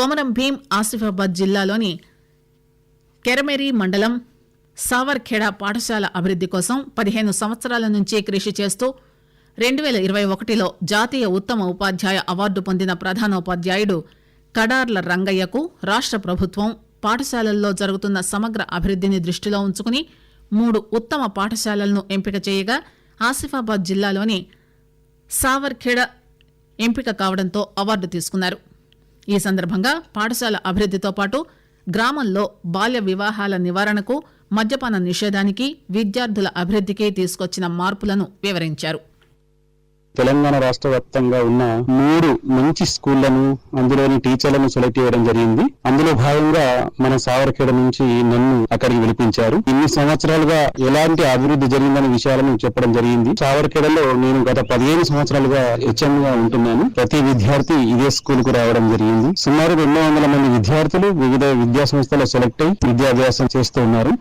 కొమరం భీం ఆసిఫాబాద్ జిల్లాలోని కెరమెరి మండలం సావర్ఖేడా పాఠశాల అభివృద్ది కోసం పదిహేను సంవత్సరాల నుంచి కృషి చేస్తూ రెండు వేల ఇరవై ఒకటిలో జాతీయ ఉత్తమ ఉపాధ్యాయ అవార్డు పొందిన ప్రధానోపాధ్యాయుడు కడార్ల రంగయ్యకు రాష్ట ప్రభుత్వం పాఠశాలల్లో జరుగుతున్న సమగ్ర అభివృద్దిని దృష్టిలో ఉంచుకుని మూడు ఉత్తమ పాఠశాలలను ఎంపిక చేయగా ఆసిఫాబాద్ జిల్లాలోని సావర్ఖేడ ఎంపిక కావడంతో అవార్డు తీసుకున్నారు. ఈ సందర్భంగా పాఠశాల అభివృద్దితో పాటు గ్రామంలో బాల్య వివాహాల నివారణకు మద్యపాన నిషేధానికి విద్యార్థుల అభివృద్దికి తీసుకొచ్చిన మార్పులను వివరించారు. తెలంగాణ రాష్ట్ర వ్యాప్తంగా ఉన్న మూడు మంచి స్కూళ్ళను అందులోని టీచర్లను సెలెక్ట్ చేయడం జరిగింది. అందులో భాగంగా మన సావర్ఖేడ నుంచి నన్ను అక్కడికి పిలిపించారు ఇన్ని సంవత్సరాలుగా ఎలాంటి అభివృద్ధి జరిగిందనే విషయాలను చెప్పడం జరిగింది. సావర్ఖేడలో నేను గత పదిహేను సంవత్సరాలుగా హెచ్ఎం గా ఉంటున్నాను. ప్రతి విద్యార్థి ఇదే స్కూల్కు రావడం జరిగింది. సుమారు రెండు వందల మంది విద్యార్థులు వివిధ విద్యా సంస్థల్లో సెలెక్ట్ అయి విద్యాభ్యాసం చేస్తూ ఉన్నారు.